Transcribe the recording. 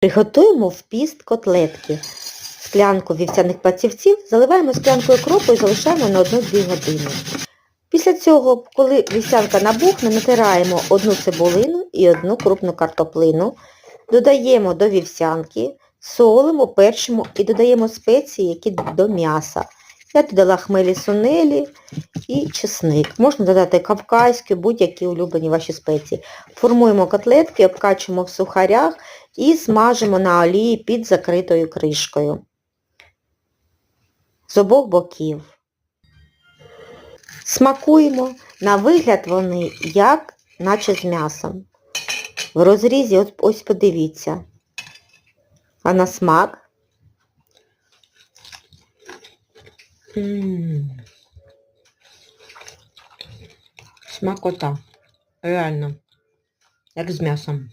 Приготуємо в піст котлетки. Склянку вівсяних пацівців заливаємо склянкою кропу і залишаємо на 1-2 години. Після цього, коли вівсянка набухне, натираємо одну цибулину і одну крупну картоплину, додаємо до вівсянки, солимо, перчимо і додаємо спеції, які до м'яса. Я додала хмелі сунелі і чесник. Можна додати кавказькі, будь-які улюблені ваші спеції. Формуємо котлетки, обкачуємо в сухарях і смажимо на олії під закритою кришкою. З обох боків. Смакуємо. На вигляд вони як наче з м'ясом. В розрізі ось подивіться. А на смак Смакота. Реально. Як з м'ясом.